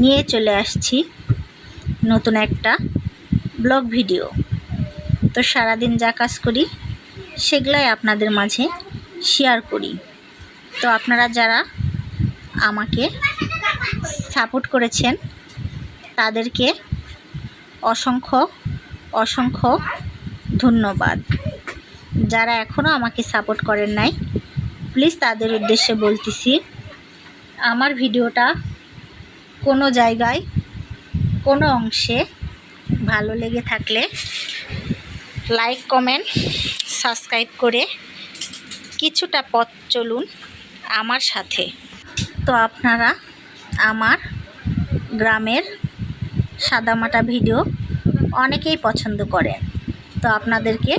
নিয়ে চলে আসছি নতুন একটা ব্লগ ভিডিও। তো সারাদিন যা কাজ করি, সেগুলাই আপনাদের মাঝে শেয়ার করি। তো আপনারা যারা আমাকে সাপোর্ট করেছেন, তাদেরকে অসংখ্য অসংখ্য ধন্যবাদ। যারা এখনও আমাকে সাপোর্ট করেন নাই প্লিজ তাদের উদ্দেশ্যে বলতেছি, আমার ভিডিওটা কোনো জায়গায়, কোনো অংশে ভালো লেগে থাকলে লাইক কমেন্ট সাবস্ক্রাইব করে কিছুটা পথ চলুন আমার সাথে। তো আপনারা আমার গ্রামের সাদামাটা ভিডিও অনেকেই পছন্দ করেন। তো আপনাদেরকে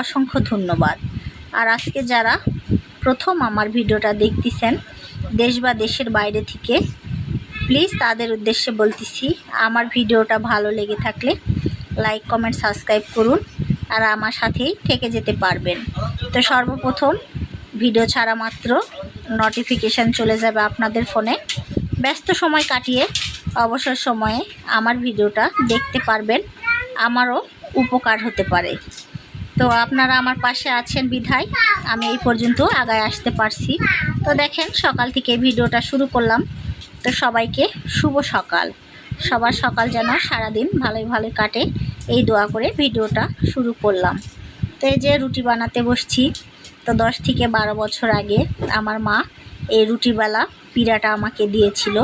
অসংখ্য ধন্যবাদ। আর আজকে যারা প্রথম আমার ভিডিওটা দেখতেছেন, দেশ বা দেশের বাইরে থেকে প্লিজ তাদের উদ্দেশ্যে বলতেছি, আমার ভিডিওটা ভালো লেগে থাকলে লাইক কমেন্ট সাবস্ক্রাইব করুন আর আমার সাথেই থেকে যেতে পারবেন। তো সর্বপ্রথম ভিডিও ছাড়া মাত্র নোটিফিকেশান চলে যাবে আপনাদের ফোনে ব্যস্ত সময় কাটিয়ে অবসর সময়ে আমার ভিডিওটা দেখতে পারবেন, আমারও উপকার হতে পারে। তো আপনারা আমার পাশে আছেন বিধায়, আমি এই পর্যন্ত আগায় আসতে পারছি। তো দেখেন সকাল থেকে ভিডিওটা শুরু করলাম। তো সবাইকে শুভ সকাল। সবার সকাল যেন সারাদিন ভালোই ভালোই কাটে, এই দোয়া করে ভিডিওটা শুরু করলাম। তো এই যে রুটি বানাতে বসছি, তো দশ থেকে বারো বছর আগে আমার মা এই রুটিবেলা পিড়াটা আমাকে দিয়েছিল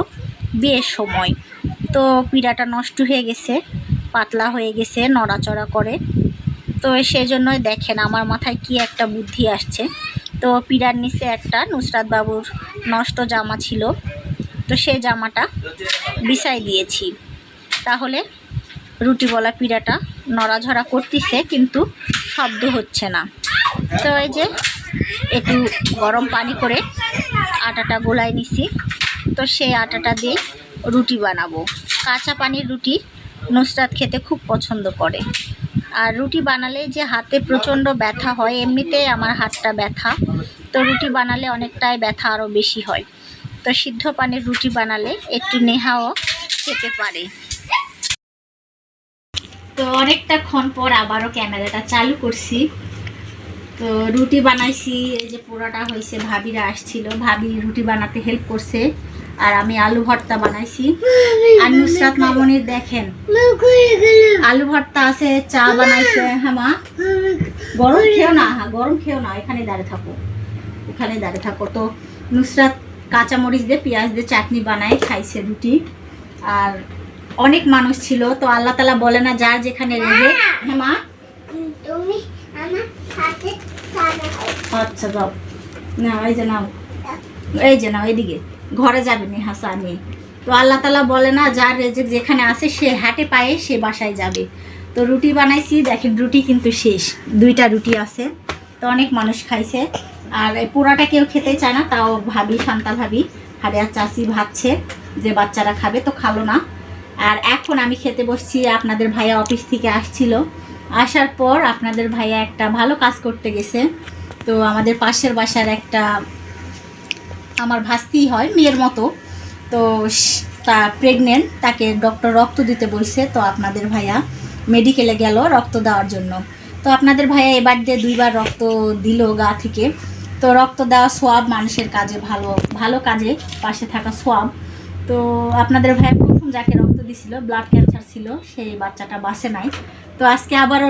বিয়ের সময়। তো পিড়াটা নষ্ট হয়ে গেছে, পাতলা হয়ে গেছে, নড়াচড়া করে। তো সেই জন্যই দেখেন আমার মাথায় কি একটা বুদ্ধি আসছে। তো পিড়ার নিচে একটা নুসরাত বাবুর নষ্ট জামা ছিল তো সেই জামাটা বিছাই দিয়েছি। তাহলে রুটি বলা পিড়াটা নড়াঝড়া করতেছে, কিন্তু শব্দ হচ্ছে না। তো এই যে একটু গরম পানি করে আটাটা গোলায় নিছি। তো সেই আটাটা দিয়ে রুটি বানাবো। কাঁচা পানির রুটি নুসরাত খেতে খুব পছন্দ করে। আর রুটি বানালে যে হাতে প্রচণ্ড ব্যথা হয়, এমনিতেই আমার হাতটা ব্যথা। তো রুটি বানালে অনেকটাই ব্যথা আরও বেশি হয়। তো সিদ্ধ পানির রুটি বানালে একটু নেহাও খেতে পারে। তো অনেকটা ক্ষণ পর আবারও ক্যামেরাটা চালু করছি। তো রুটি বানাইছি, এই যে পোড়াটা হয়েছে ভাবিরা আসছিল। ভাবি রুটি বানাতে হেল্প করছে, আর আমি আলু ভর্তা বানাইছি। আর নুসরাত মামনির দেখেন, আলু ভর্তা আছে, চা বানাইছে। হ্যাঁ মা, গরম খেও না হ্যাঁ গরম খেও না, এখানে দাঁড়িয়ে থাকো ওখানে দাঁড়িয়ে থাকো। তো নুসরাত কাঁচামরিচ দিয়ে পেঁয়াজ দিয়ে চাটনি বানায় খাইছে রুটি আর অনেক মানুষ ছিল তো আল্লাহ তালা বলে না যার যেখানে রেগে হ্যাঁ মা? আচ্ছা যাও। না এই যে নাও। এই যে নাও এদিকে। ঘরে যাবে নি হাসানি তো আল্লাহ তালা বলে না যার রেজেক যেখানে আছে সে হাটে পায়ে সে বাসায় যাবে। তো রুটি বানাইছি দেখেন রুটি কিন্তু শেষ। দুইটা রুটি আছে। তো অনেক মানুষ খাইছে। আর পোড়াটা কেউ খেতে চায় না, তাও ভাবি, শান্তা ভাবি হারিয়ার চাষি ভাবছে যে বাচ্চারা খাবে, তো খালো না। আর এখন আমি খেতে বসছি, আপনাদের ভাইয়া অফিস থেকে আসছিল। আসার পর আপনাদের ভাইয়া একটা ভালো কাজ করতে গেছে। তো আমাদের পাশের বাসার একটা আমার ভাস্তি হয়, মেয়ের মতো। তো তা প্রেগনেন্ট তাকে ডক্টর রক্ত দিতে বলছে, তো আপনাদের ভাইয়া মেডিকেলে গেল রক্ত দেওয়ার জন্য। তো আপনাদের ভাইয়া এবার দিয়ে দুইবার রক্ত দিল গা থেকে। তো রক্ত দেওয়া সোয়াব মানুষের কাজে, ভালো ভালো কাজে পাশে থাকা সোয়াব। তো আপনাদের ভাইয়া প্রথম যাকে রক্ত দিছিল ব্লাড ক্যান্সার ছিল, সেই বাচ্চাটা বাসে নাই। তো আজকে আবারও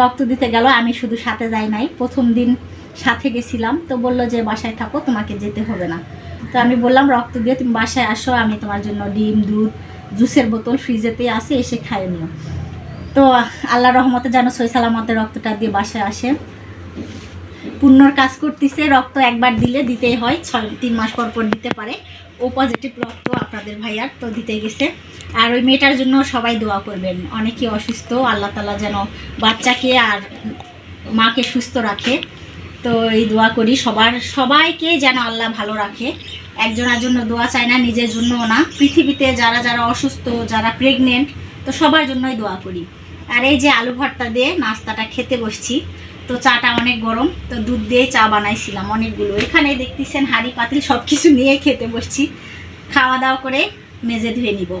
রক্ত দিতে গেল, আমি শুধু সাথে যাই নাই। প্রথম দিন সাথে গেছিলাম, তো বলল যে বাসায় থাকো, তোমাকে যেতে হবে না। তো আমি বললাম, রক্ত দিয়ে তুমি বাসায় আসো, আমি তোমার জন্য ডিম, দুধ, জুসের বোতল ফ্রিজেতেই আসে এসে খাইয়ে নিও। তো আল্লাহ রহমতে যেন সই সালামতে রক্তটা দিয়ে বাসায় আসে। পুণ্যর কাজ করতেছে, রক্ত একবার দিলে দিতেই হয়, ছয়, তিন মাস পর পর দিতে পারে। ও পজিটিভ রক্ত আপনাদের ভাইয়ার তো দিতে গেছে। আর ওই মেয়েটার জন্য সবাই দোয়া করবেন। অনেকে অসুস্থ, আল্লাহ তালা যেন বাচ্চাকে আর মাকে সুস্থ রাখে। তো এই দোয়া করি সবার, সবাইকে যেন আল্লাহ ভালো রাখে। একজনের জন্য দোয়া চায় না, নিজের জন্যও না। পৃথিবীতে যারা যারা অসুস্থ, যারা প্রেগনেন্ট তো সবার জন্যই দোয়া করি। আর এই যে আলু ভর্তা দিয়ে নাস্তাটা খেতে বসছি তো চাটা অনেক গরম তো দুধ দিয়ে চা বানাইছিলাম অনেকগুলো। এখানে দেখতেছেন হাঁড়ি পাতিল সব কিছু নিয়ে খেতে বসছি। খাওয়া দাওয়া করে মেজে ধুয়ে নিব।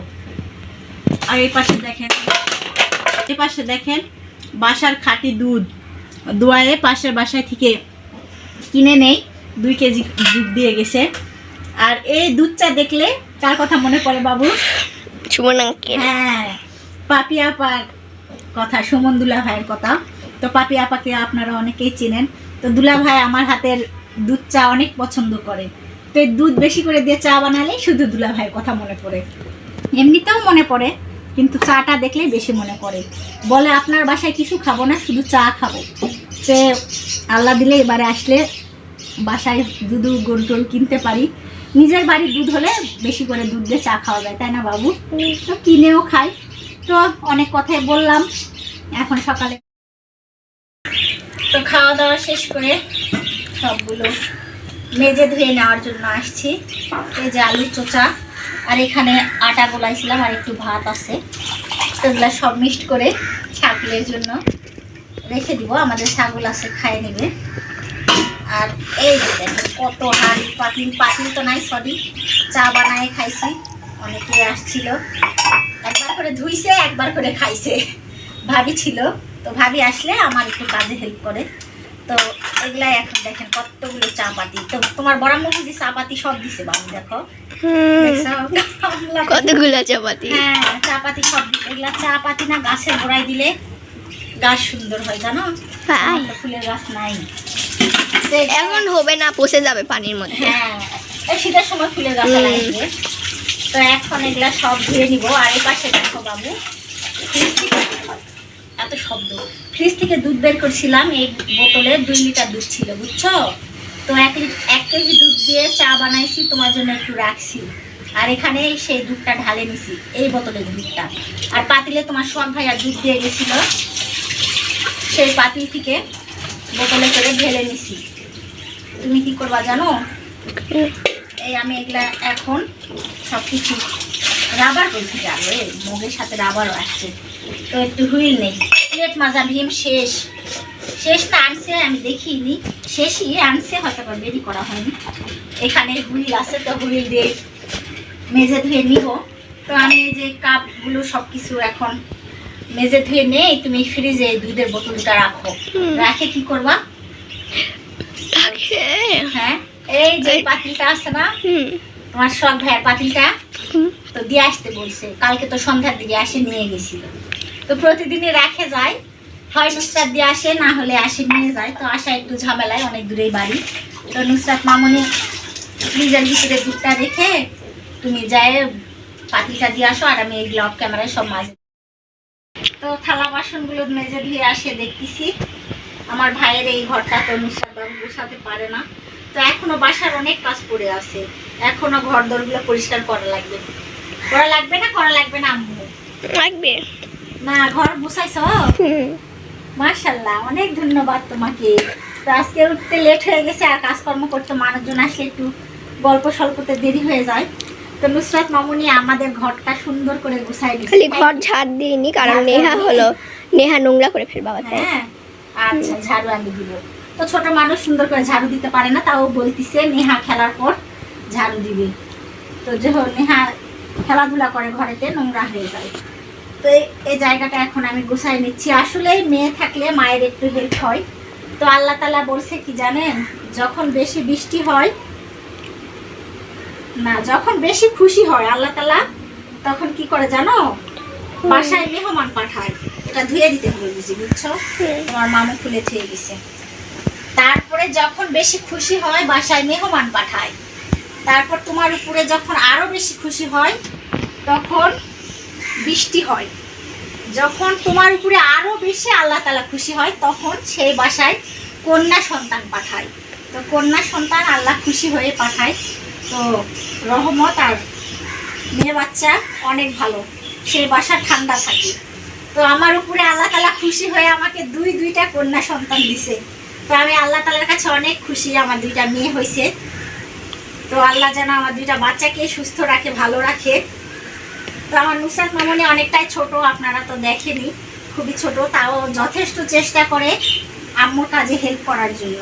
আর এই পাশে দেখেন এই পাশে দেখেন বাসার খাঁটি দুধ। দোয়ারে পাশের বাসায় থেকে কিনে নেই দুই কেজি দুধ দিয়ে গেছে। আর এই দুধ চা দেখলে কার কথা মনে পড়ে বাবু? সুমন হ্যাঁ পাপিয়া আপার কথা সুমন দুলা ভাইয়ের কথা। তো পাপি আপাকে আপনারা অনেকেই চেনেন। তো দুলা ভাই আমার হাতের দুধ চা অনেক পছন্দ করে। তো এই দুধ বেশি করে দিয়ে চা বানালেই শুধু দুলা ভাইয়ের কথা মনে পড়ে। এমনিতেও মনে পড়ে, কিন্তু চাটা দেখলেই বেশি মনে পড়ে। বলে, আপনার বাসায় কিছু খাব না, শুধু চা খাব। সে আল্লাহ দিলে এবারে আসলে বাসায় দুধ গোল টোল কিনতে পারি। নিজের বাড়ির দুধ হলে বেশি করে দুধ দিয়ে চা খাওয়া যায়, তাই না বাবু? তো কিনেও খাই। তো অনেক কথাই বললাম। এখন সকালে তো খাওয়া দাওয়া শেষ করে সবগুলো মেজে ধুয়ে নেওয়ার জন্য আসছি। এই যে আলু চোচা, আর এখানে আটা গোলাইছিলাম আর একটু ভাত আছে। তো এগুলো সব মিক্সড করে ছাগলের জন্য রেখে দিব, আমাদের ছাগল আছে খাইয়ে নেবে। আর এই কত হাঁড়ি পাতিল পাতিল তো নাই সরি চা বানায় খাইছি, অনেকে আসছিল। একবার করে ধুইছে, একবার করে খাইছে, ভাবি ছিল। তো ভাবি আসলে আমার একটু কাজে হেল্প করে। তো এগুলাই এখন দেখেন কতগুলো চা পাতি তো তোমার বড় মুখে যে চা পাতি সব দিছে বাবু দেখো? কতগুলো চাপাতি? হ্যাঁ চা পাতি সব দিছে। এগুলা চা পাতি না গাছের গোড়ায় দিলে গাছ সুন্দর হয় জানো? তো ফুলের গাছ নাই। এখন হবে না পচে যাবে পানির মধ্যে। হ্যাঁ এই শীতের সময় ফুলের গাছ। লাগবে। তো এখন এগুলা সব ধুয়ে নিব। আর এই পাশে দেখো বাবু এত শব্দ। ফ্রিজ থেকে দুধ বের করছিলাম, এই বোতলে দুই লিটার দুধ ছিল, বুঝছ? তো এক এক কেজি দুধ দিয়ে চা বানাইছি, তোমার জন্য একটু রাখছি। আর এখানে সেই দুধটা ঢালে নিছি, এই বোতলের দুধটা। আর পাতিলে তোমার সোয়ান ভাই আর দুধ দিয়ে গেছিল। সেই পাতিল থেকে বোতলে করে ঢেলে নিছি। তুমি কি করবা জানো? এই আমি এগুলা এখন সব কিছু রাবার বলছি যাব মগের সাথে রাবারও আসছে তো একটু হুইল নেই। প্লেট মাজা ভীম শেষ। শেষ না আনছে আমি দেখিনি। শেষই আনছে হয়তো দেরি করা হয়নি। এখানে হুইল আছে তো হুইল দিয়ে মেজে ধুয়ে নিব। তো আমি যে কাপগুলো সব কিছু এখন মেজে ধুয়ে নেই তুমি ফ্রিজে দুধের বোতলটা রাখো। রাখে কি করবা? হ্যাঁ এই যে পাতিলটা আছে না? তোমার শখ ভাইয়ের পাতিলটা। তো দিয়ে আসতে বলছে। কালকে তো সন্ধ্যার দিকে আসে, নিয়ে গেছিল। তো প্রতিদিনই রাখে যায়। হয় নুসরাত দিয়ে আসে, না হলে আসে, নিয়ে যায়। তো আসা একটু ঝামেলায়, অনেক দূরেই বাড়ি। তো নুসরাত মামনি ফ্রিজের ভিতরে দুধটা রেখে, তুমি যায় পাতিলটা দিয়ে আসো আর আমি এই ব্লগ ক্যামেরায় সব মাঝে তো থালা বাসনগুলো মেজে ধুয়ে আসে, দেখতেছি। আমার ভাইয়ের এই ঘরটা তো নুসরাত বাবু বসাতে পারে না। তো এখনও বাসার অনেক কাজ পড়ে আছে। এখনও ঘর দরগুলো পরিষ্কার করা লাগবে। করা লাগবে না করা লাগবে না আম্মু? লাগবে। না ঘর গুছাইছো? অনেক ধন্যবাদ তোমাকে। তো আজকে উঠতে লেট হয়ে গেছে আর কাজকর্ম করতে মানুষজন আসলে একটু গল্প স্বল্পতে দেরি হয়ে যায়। তো নুসরাত মামুনি আমাদের ঘরটা সুন্দর করে গুছাই খালি ঘর ঝাড় দিইনি কারণ নেহা হলো নেহা নোংরা করে ফেলবা হ্যাঁ আচ্ছা ঝাড়ু আমি দিব। তো ছোট মানুষ সুন্দর করে ঝাড়ু দিতে পারে না তাও বলতিছে নেহা খেলার পর ঝাড়ু দিবে। তো যখন নেহা খেলাধুলা করে ঘরেতে নোংরা হয়ে যায়। তো এই- জায়গাটা এখন আমি গুছাই নিচ্ছি। আসলে মেয়ে থাকলে মায়ের একটু হেল্প হয়। তো আল্লাহ তালা বলছে কি জানেন যখন বেশি বৃষ্টি হয় না যখন বেশি খুশি হয় আল্লাহ তালা তখন কি করে জানো? বাসায় মেহমান পাঠায়। এটা ধুয়ে দিতে হবে বুঝি বুঝছ? তোমার মামু খুলে থুয়ে দিছে। তারপরে যখন বেশি খুশি হয় বাসায় মেহমান পাঠায়। তারপর তোমার উপরে যখন আরও বেশি খুশি হয়, তখন বৃষ্টি হয়। যখন তোমার উপরে আরও বেশি আল্লাহ তালা খুশি হয়, তখন সেই বাসায় কন্যা সন্তান পাঠায়। তো কন্যা সন্তান আল্লাহ খুশি হয়ে পাঠায়। তো রহমত আর মেয়ে বাচ্চা অনেক ভালো। সেই বাসা ঠান্ডা থাকে। তো আমার উপরে আল্লাহ তালা খুশি হয়ে আমাকে দুই, দুইটা কন্যা সন্তান দিছে। তো আমি আল্লাহ তালার কাছে অনেক খুশি, আমার দুইটা মেয়ে হয়েছে তো আল্লাহ যেন আমার দুইটা বাচ্চাকে সুস্থ রাখে, ভালো রাখে। তো আমার নুসরাত মামনি অনেকটাই ছোট, আপনারা তো দেখেনি। খুবই ছোট, তাও যথেষ্ট চেষ্টা করে আম্মুর কাজে হেল্প করার জন্য।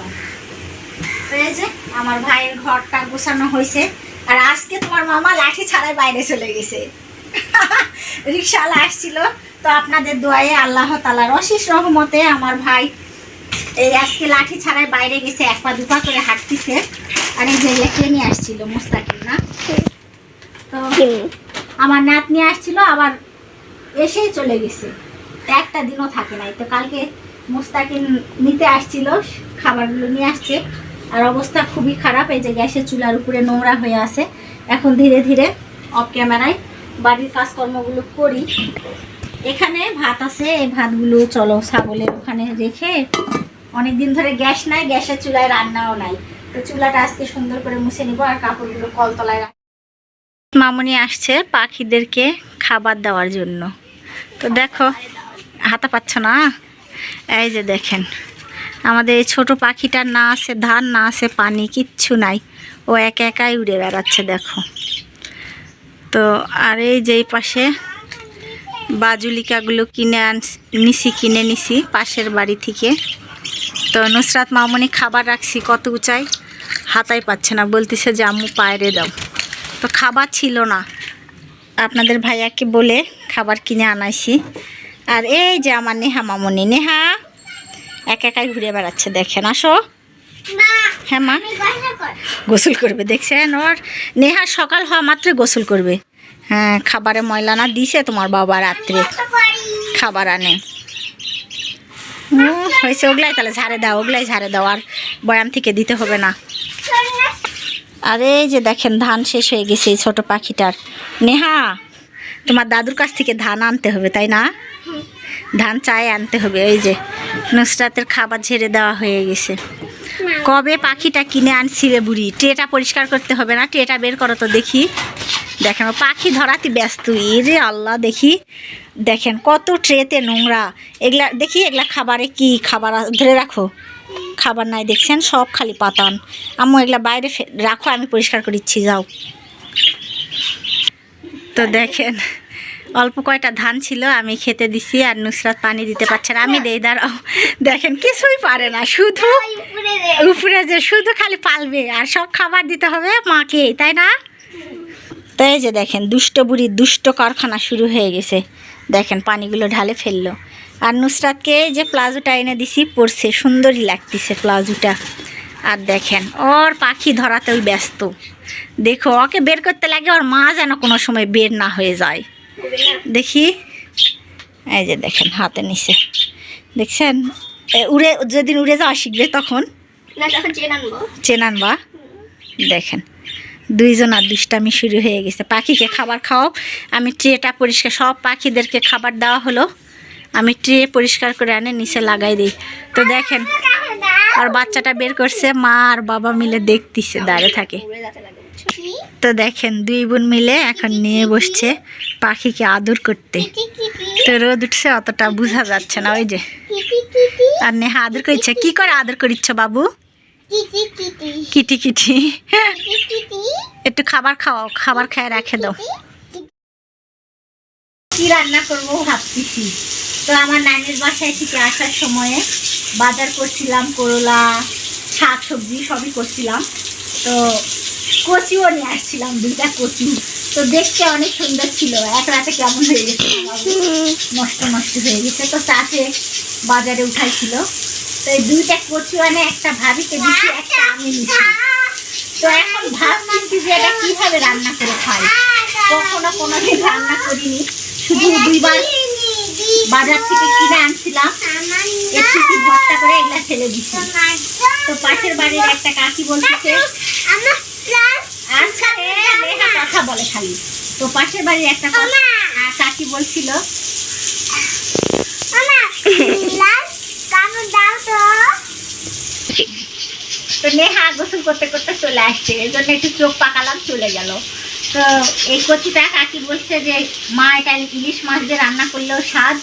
এই যে, আমার ভাইয়ের ঘরটা গোছানো হয়েছে। আর আজকে তোমার মামা লাঠি ছাড়াই বাইরে চলে গেছে। রিক্সাওয়ালা আসছিল। তো আপনাদের দোয়ায়ে আল্লাহ তালার অশেষ রহমতে আমার ভাই এই আজকে লাঠি ছাড়াই বাইরে গেছে, এক পা দুপা করে হাঁটতেছে। আর এই যে লেখে নিয়ে আসছিল মুস্তাকিম না? তো আমার নাত নিয়ে আসছিল, আবার এসেই চলে গেছে। একটা দিনও থাকে নাই। তো কালকে মুস্তাকিম নিতে আসছিল, খাবারগুলো নিয়ে আসছে। আর অবস্থা খুবই খারাপ, এই যে গ্যাসের চুলার উপরে নোংরা হয়ে আছে। এখন ধীরে ধীরে অফ ক্যামেরায় বাড়ির কাজকর্মগুলো করি। এখানে ভাত আছে, এই ভাতগুলো চলো ছাগলের ওখানে রেখে অনেক দিন ধরে গ্যাস নাই, গ্যাসের চুলায় রান্নাও নাই। তো চুলাটা আজকে সুন্দর করে মুছে নিব আর কাপড়গুলো কলতলায় মামুনি আসছে পাখিদেরকে খাবার দেওয়ার জন্য। তো দেখো, হাতা পাচ্ছ না? এই যে দেখেন, আমাদের এই ছোটো পাখিটার না আছে, ধান না আছে, পানি কিচ্ছু নাই। ও একা একাই উড়ে বেড়াচ্ছে, দেখো। তো আর এই যে এই পাশে বাজুলিকাগুলো কিনে আন নিছি, কিনে নিছি পাশের বাড়ি থেকে। তো নুসরাত মামনি খাবার রাখছি কত উঁচাই হাতাই পাচ্ছে না বলতেছে যে আম্মু পায়রে দাও। তো খাবার ছিল না। আপনাদের ভাইয়াকে বলে খাবার কিনে আনাইছি। আর এই যে আমার নেহা মামনি নেহা একা একাই ঘুরে বেড়াচ্ছে দেখেন আসো। হ্যাঁ মা। গোসল কর গোসল করবে দেখছেন? ওর নেহা সকাল হওয়া মাত্রই গোসল করবে। হ্যাঁ খাবারে ময়লা না দিছে তোমার বাবা রাত্রে। খাবার আনে। হয়েছে, ওগুলাই তাহলে ঝাড়ে দাও, ওগুলাই ঝাড়ে দাও, আর বয়াম থেকে দিতে হবে না। আর এই যে দেখেন, ধান শেষ হয়ে গেছে এই ছোট পাখিটার। নেহা, তোমার দাদুর কাছ থেকে ধান আনতে হবে, তাই না? ধান চায় আনতে হবে ওই যে নুসরাতের খাবার ঝেড়ে দেওয়া হয়ে গেছে। কবে পাখিটা কিনে আনছি রে বুড়ি? ট্রেটা পরিষ্কার করতে হবে না? ট্রেটা বের করো তো দেখি। দেখেন পাখি ধরাতে ব্যস্ত। রে আল্লাহ দেখি। দেখেন কত ট্রেতে নোংরা। এগুলা দেখি এগুলা খাবারে কি খাবার ধরে রাখো। খাবার নাই দেখছেন? সব খালি পাতান। আম্মু এগুলা বাইরে রাখো আমি পরিষ্কার করে দিচ্ছি যাও। তো দেখেন অল্প কয়টা ধান ছিল আমি খেতে দিছি আর নুসরাত পানি দিতে পারছে না। আমি দেই দাঁড়াও। দেখেন কিছুই পারে না শুধু উপরে যে শুধু খালি পালবে আর সব খাবার দিতে হবে মাকে তাই না? তো এই যে দেখেন দুষ্ট বুড়ি দুষ্ট কারখানা শুরু হয়ে গেছে। দেখেন পানিগুলো ঢালে ফেলল। আর নুসরাতকে এই যে প্লাজোটা এনে দিছি পরছে সুন্দরই লাগতেছে প্লাজোটা। আর দেখেন ওর পাখি ধরাতেও ব্যস্ত। দেখো ওকে বের করতে লাগে ওর মা যেন কোনো সময় বের না হয়ে যায়। দেখি এই যে দেখেন হাতে নিচে দেখছেন? উড়ে যেদিন উড়ে যাওয়া শিখবে তখন? না তখন চেন আনব। চেনান বা দেখেন। দুইজন আর দুষ্টামি শুরু হয়ে গেছে। পাখিকে খাবার খাওয়াও। আমি ট্রেটা পরিষ্কার, সব পাখিদেরকে খাবার দেওয়া হলো। আমি ট্রে পরিষ্কার করে আনে নিচে লাগাই দিই। তো দেখেন, আর বাচ্চাটা বের করছে, মা আর বাবা মিলে দেখতেছে, দাঁড়িয়ে থাকে? তো দেখেন, দুই বোন মিলে এখন নিয়ে বসছে পাখিকে আদর করতে। তো রোদ উঠছে, অতটা বোঝা যাচ্ছে না, ওই যে। আর নেহা আদর করছে। কি করে আদর করিচ্ছ বাবু? Kitty kitty kitty kitty kitty kitty একটু খাবার খাওয়াও খাবার খেয়ে রেখে দাও। কি রান্না করব ভাবতেছি তো আমার নানির বাসায় থেকে আসার সময়ে বাজার করছিলাম করলা শাক সবজি সবই করছিলাম। তো কচিও নিয়ে আসছিলাম দুইটা কচু। তো দেখতে অনেক সুন্দর ছিল। এক রাতে কেমন হয়ে গেছে? নষ্ট নষ্ট হয়ে গেছে। তো চাষে বাজারে উঠাইছিল। তো এই দুইটা কচু আনে, একটা ভাবিকে দিচ্ছি একটা আমি নিচ্ছি তো এখন ভাবতেছি যে এটা কীভাবে রান্না করে খাই। কখনো কোনোদিন রান্না করিনি। শুধু দুইবার বাজার থেকে কিনে আনছিলাম। একটু কি ভর্তা করে এগুলা ফেলে দিছি। তো পাশের বাড়ির একটা কাকি বলতেছে আচ্ছা কথা বলে খালি। তো পাশের বাড়ির একটা কাকি বলছিল তো নেহা গোসল করতে করতে চলে আসছে। এই জন্য একটু চোখ পাকালাম, চলে গেল। তো এই কচিটা কাকি বলছে যে, মা, এটা ইলিশ মাছ দিয়ে রান্না করলেও স্বাদ,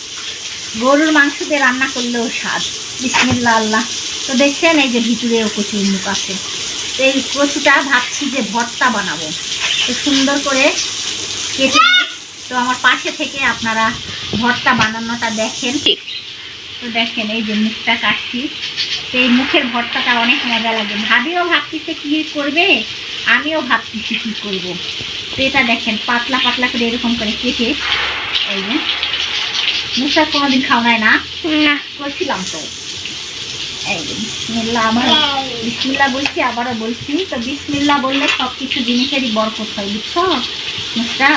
গরুর মাংস দিয়ে রান্না করলেও স্বাদ। বিসমিল্লা আল্লাহ। তো দেখছেন এই যে ভিতরেও কচুর মুখ আছে। এই কচুটা ভাবছি যে ভর্তা বানাবো। তো সুন্দর করে কেটে। তো আমার পাশে থেকে আপনারা ভর্তা বানানোটা দেখেন। তো দেখেন এই যে মুখটা কাটছি। এই মুখের ভর্তাটা অনেক মজা লাগে। ভাবিও ভাবতেছে কী করবে? আমিও ভাবতেছি কী করব। তো এটা দেখেন পাতলা পাতলা করে এরকম করে কেটে এই যে মুখটা কোনোদিন খাওয়ায় না? না। করছিলাম তো। বিসমিল্লা আমার বিসমিল্লা বলছি আবারও বলছি। তো বিসমিল্লা বললে সব কিছু জিনিসেরই বরকত হয় বুঝছ? মুখটা?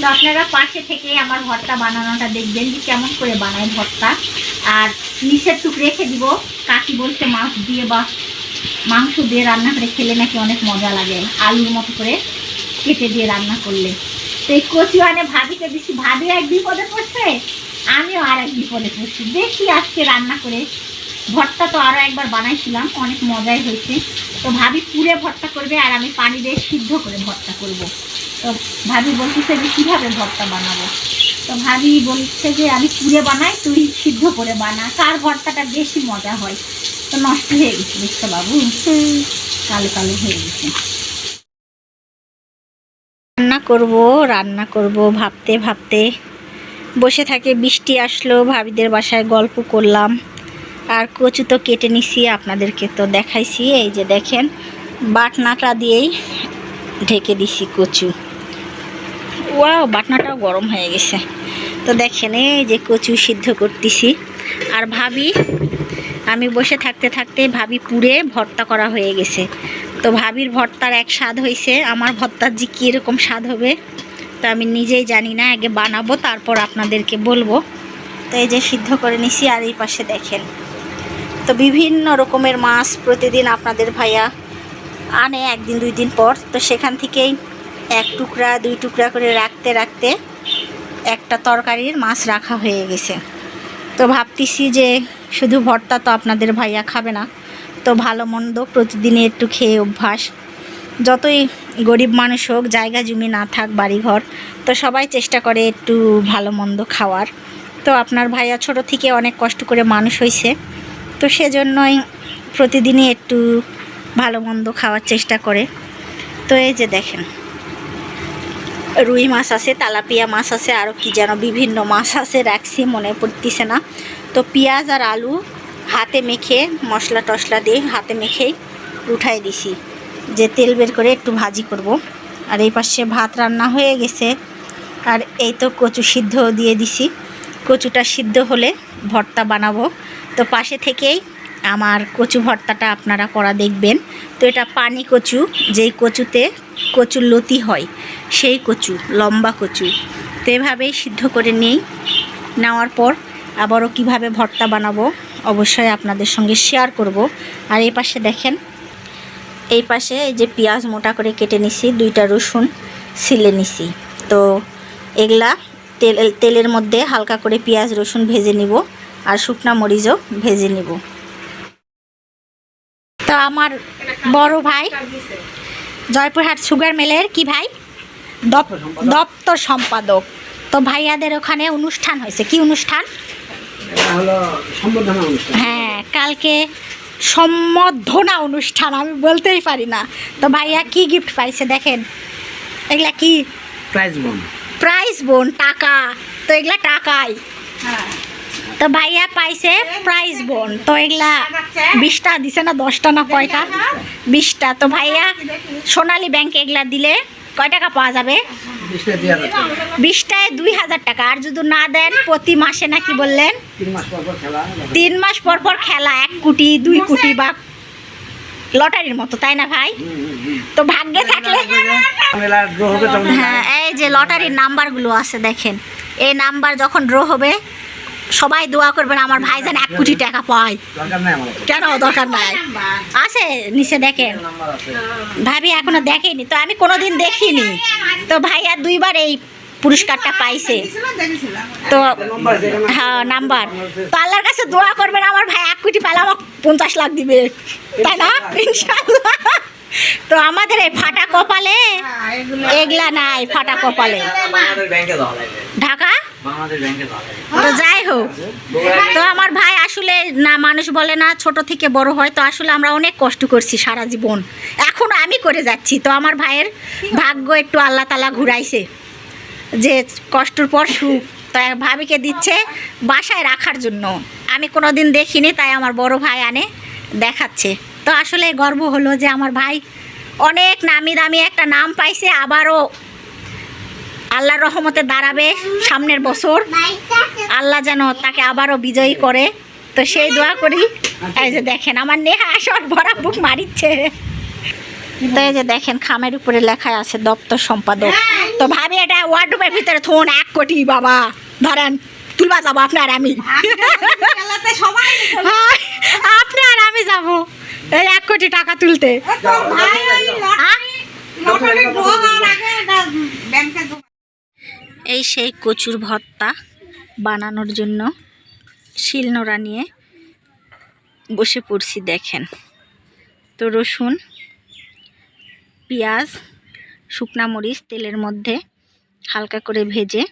তো আপনারা পাশে থেকে আমার ভর্তা বানানোটা দেখবেন যে কেমন করে বানায় ভর্তা। আর নিচের টুক রেখে দিব। কাকি বলছে মাছ দিয়ে বা মাংস দিয়ে রান্না করে খেলে নাকি অনেক মজা লাগে আলুর মতো করে কেটে দিয়ে রান্না করলে। তো এই কচু আনে ভাবিকে দিচ্ছি ভাবি এক বিপদে পড়ছে আমিও আর এক বিপদে পড়ছি। দেখি আজকে রান্না করে ভর্তা তো আরও একবার বানাইছিলাম, অনেক মজাই হয়েছে। তো ভাবি পুরে ভর্তা করবে আর আমি পানি দিয়ে সিদ্ধ করে ভর্তা করব। তো ভাবি বলতেছে যে কীভাবে ভর্তা বানাবো? তো ভাবি বলছে যে, আমি পুড়ে বানাই, তুই সিদ্ধ করে বানা। কার ভর্তাটা বেশি মজা হয়। তো নষ্ট হয়ে গেছে, বুঝছ বাবু? কালো কালো হয়ে গেছে। রান্না করব রান্না করব ভাবতে ভাবতে। বসে থাকে, বৃষ্টি আসলো, ভাবিদের বাসায় গল্প করলাম। আর কচু তো কেটে নিছি, আপনাদেরকে তো দেখাইছি। এই যে দেখেন, বাটনাটা দিয়েই ঢেকে দিছি কচু। ওয়াও, বাটনাটাও গরম হয়ে গেছে। তো দেখেন, এই যে কচু সিদ্ধ করতেছি। আর ভাবি, আমি বসে থাকতে থাকতে ভাবি পুড়ে ভর্তা করা হয়ে গেছে। তো ভাবির ভর্তার এক স্বাদ হয়েছে আমার ভর্তার যে কীরকম স্বাদ হবে, তো আমি নিজেই জানি না। আগে বানাবো, তারপর আপনাদেরকে বলব। তো এই যে সিদ্ধ করে নিছি, আর এই পাশে দেখেন। তো বিভিন্ন রকমের মাছ প্রতিদিন আপনাদের ভাইয়া আনে একদিন, দুই দিন পর। তো সেখান থেকেই এক টুকরা, দুই টুকরা করে রাখতে রাখতে একটা তরকারির মাছ রাখা হয়ে গেছে। তো ভাবতেছি যে শুধু ভর্তা তো আপনাদের ভাইয়া খাবে না, তো ভালো মন্দ প্রতিদিনে একটু খেয়ে অভ্যাস। যতই গরিব মানুষ হোক, জায়গা জমি না থাক, বাড়িঘর, তো সবাই চেষ্টা করে একটু ভালো মন্দ খাওয়ার। তো আপনার ভাইয়া ছোট থেকে অনেক কষ্ট করে মানুষ হয়েছে তো সেজন্যই প্রতিদিনই একটু ভালো মন্দ খাওয়ার চেষ্টা করে। তো এই যে দেখেন, রুই মাছ আছে, তালাপিয়া মাছ আছে আরও কি যেন বিভিন্ন মাছ আছে, রাখছি, মনে পড়তেছে না। তো পেঁয়াজ আর আলু হাতে মেখে, মশলা টশলা দিয়ে হাতে মেখেই উঠাই দিছি, যে তেল বের করে একটু ভাজি করব। আর এই পাশে ভাত রান্না হয়ে গেছে। আর এই তো কচু সিদ্ধ দিয়ে দিছি। কচুটা সিদ্ধ হলে ভর্তা বানাবো। তো পাশে থেকেই আমার কচু ভর্তাটা আপনারা করা দেখবেন। তো এটা পানি কচু, যেই কচুতে কচুর লতি হয়, সেই কচু, লম্বা কচু। তো এভাবেই সিদ্ধ করে নিই। নেওয়ার পর আবারও কীভাবে ভর্তা বানাবো অবশ্যই আপনাদের সঙ্গে শেয়ার করব। আর এই পাশে দেখেন, এই পাশে এই যে পেঁয়াজ মোটা করে কেটে নিছি, দুইটা রসুন সিলে নিছি। তো এগুলা তেল, তেলের মধ্যে হালকা করে পেঁয়াজ রসুন ভেজে নিব। আর শুকনা মরিচও ভেজে নিব। তো আমার বড় ভাই জয়পুরহাট সুগার মিলের কি ভাই? দপ- দপ্তর সম্পাদক। তো ভাইয়াদের ওখানে অনুষ্ঠান হয়েছে। কি অনুষ্ঠান? এটা হলো সম্বর্ধনা অনুষ্ঠান। হ্যাঁ কালকে সম্বর্ধনা অনুষ্ঠান আমি বলতেই পারি না। তো ভাইয়া কি গিফট পাইছে দেখেন? এগুলা কি? প্রাইজ বন। প্রাইজ বোন টাকা। তো এগুলা টাকাই। তো ভাইয়া পাইছে প্রাইজ বোন তো এগুলা বিশটা দিছে না দশটা না কয়টা? বিশটা। তো ভাইয়া সোনালী ব্যাংকে এগুলা দিলে কয় টাকা পাওয়া যাবে। বিশটায় দুই হাজার টাকা। আর যদি না দেন প্রতি মাসে নাকি বললেন? তিন মাস পর পর খেলা এক কোটি দুই কোটি বা লটারির মতো তাই না ভাই। তো ভাগ্যে থাকলে হ্যাঁ এই যে লটারির নাম্বারগুলো আছে দেখেন। এই নাম্বার যখন ড্র হবে সবাই দোয়া করবেন আমার ভাই যেন এক কোটি টাকা পায়। দরকার কেন দরকার নাই? আছে নিচে দেখেন। নাম্বার আছে। ভাবি এখনও দেখেনি তো আমি কোনোদিন দেখিনি। তো ভাইয়া দুইবার এই পুরস্কারটা পাইছে। তো। হ্যাঁ নাম্বার। তো আল্লাহর কাছে দোয়া করবেন আমার ভাই এক কোটি পেলে আমার পঞ্চাশ লাখ দিবে। তাই না? ইনশাল্লাহ তো আমাদের এই ফাটা কপালে এগুলা নাই ফাটা কপালে। ঢাকা? তো যাই হোক, তো আমার ভাই আসলে না, মানুষ বলে না, ছোট থেকে বড় হয়, তো আসলে আমরা অনেক কষ্ট করছি সারা জীবন। এখন আমি করে যাচ্ছি, তো আমার ভাইয়ের ভাগ্য একটু আল্লাহ তালা ঘুরাইছে, যে কষ্টর পর সুখ তাই ভাবিকে দিচ্ছে বাসায় রাখার জন্য। আমি কোনো দিন দেখিনি, তাই আমার বড় ভাই আনে, দেখাচ্ছে। তো আসলে গর্ব হলো যে আমার ভাই অনেক নামি দামি একটা নাম পাইছে, আবারও আল্লাহর রহমতে দাঁড়াবে সামনের বছর। আল্লাহ যেন তাকে আবারও বিজয়ী করে। তো সেই দোয়া করি। এই যে দেখেন আমার নেহা আসর ভরা বুক মারিচ্ছে। তো এই যে দেখেন খামের উপরে লেখা আছে দপ্তর সম্পাদক। তো ভাবি এটা ওয়ার্ডরোবের ভিতরে থোন এক কোটি বাবা। ধরেন তুলবা যাব আপনার আমি। হ্যাঁ, আপনার আমি যাব। এই এক কোটি টাকা তুলতে? এই সেই কচুর ভর্তা বানানোর জন্য শিলনোড়া নিয়ে বসে পড়ছি, দেখেন। তো রসুন, পেঁয়াজ, শুকনা মরিচ তেলের মধ্যে হালকা করে ভেজে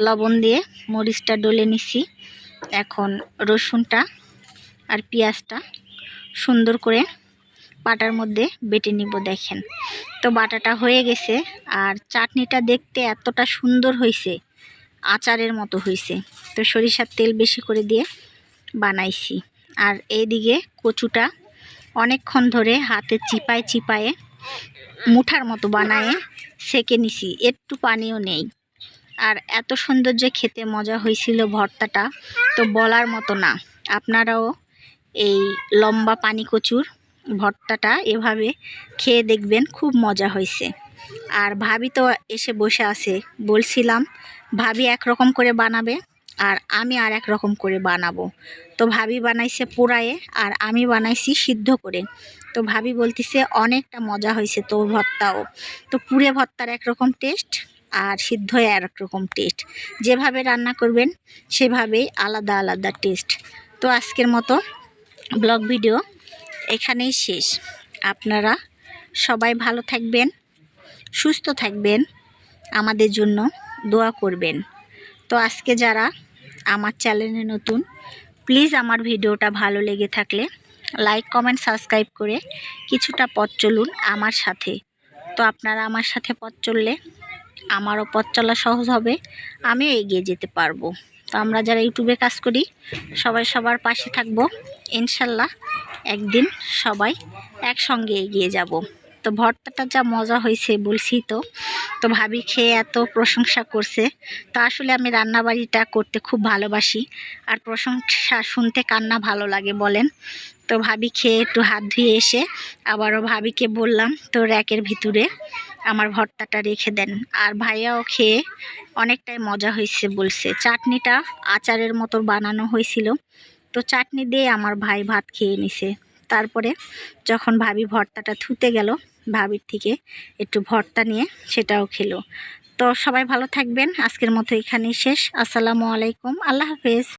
লবণ দিয়ে মরিচটা ডলে নিছি। এখন রসুনটা আর পেঁয়াজটা সুন্দর করে বাটার মধ্যে বেটে নিব, দেখেন। তো বাটাটা হয়ে গেছে, আর চাটনিটা দেখতে এতটা সুন্দর হয়েছে, আচারের মতো হয়েছে। তো সরিষার তেল বেশি করে দিয়ে বানাইছি। আর এইদিকে কচুটা অনেকক্ষণ ধরে হাতে চিপায় চিপায়ে মুঠার মতো বানায়ে সেকে নিছি, একটু পানিও নেই। আর এত সুন্দর যে খেতে মজা হয়েছিল ভর্তাটা, তো বলার মতো না। আপনারাও এই লম্বা পানি কচুর ভর্তাটা এভাবে খেয়ে দেখবেন খুব মজা হয়েছে। আর ভাবি তো এসে বসে আছে, বলছিলাম, ভাবি একরকম করে বানাবে আর আমি আর এক রকম করে বানাবো। তো ভাবি বানাইছে পোড়ায়ে আর আমি বানাইছি সিদ্ধ করে। তো ভাবি বলতিছে, অনেকটা মজা হয়েছে তো ভর্তাও। তো পুড়ে ভর্তার একরকম টেস্ট আর সিদ্ধ আর রকম টেস্ট। যেভাবে রান্না করবেন, সেভাবেই আলাদা আলাদা টেস্ট। তো আজকের মতো ব্লগ ভিডিও এখানেই শেষ। আপনারা সবাই ভালো থাকবেন, সুস্থ থাকবেন, আমাদের জন্য দোয়া করবেন। তো আজকে যারা আমার চ্যানেলে নতুন, প্লিজ আমার ভিডিওটা ভালো লেগে থাকলে লাইক, কমেন্ট, সাবস্ক্রাইব করে কিছুটা পথ চলুন আমার সাথে। তো আপনারা আমার সাথে পথ চললে আমারও পথ চলা সহজ হবে, আমিও এগিয়ে যেতে পারব। তো আমরা যারা ইউটিউবে কাজ করি, সবাই সবার পাশে থাকব, ইনশাল্লাহ। একদিন সবাই একসঙ্গে এগিয়ে যাব। তো ভর্তাটা যা মজা হয়েছে বলছি তো। তো ভাবি খেয়ে এত প্রশংসা করছে। তো আসলে আমি রান্নাবাড়িটা করতে খুব ভালোবাসি। আর প্রশংসা শুনতে কান্না ভালো লাগে বলেন। তো ভাবি খেয়ে একটু হাত ধুয়ে এসে আবারও ভাবিকে বললাম তো র্যাকের ভিতরে আমার ভর্তাটা রেখে দেন। আর ভাইয়াও খেয়ে অনেকটাই মজা হয়েছে বলছে। চাটনিটা আচারের মতো বানানো হয়েছিল। তো চাটনি দিয়ে আমার ভাই ভাত খেয়ে নিছে। তারপরে যখন ভাবি ভর্তাটা থুতে গেল, ভাবির থেকে একটু ভর্তা নিয়ে সেটাও খেলো। তো সবাই ভালো থাকবেন। আজকের মতো এখানেই শেষ। আসসালামু আলাইকুম। আল্লাহ হাফেজ।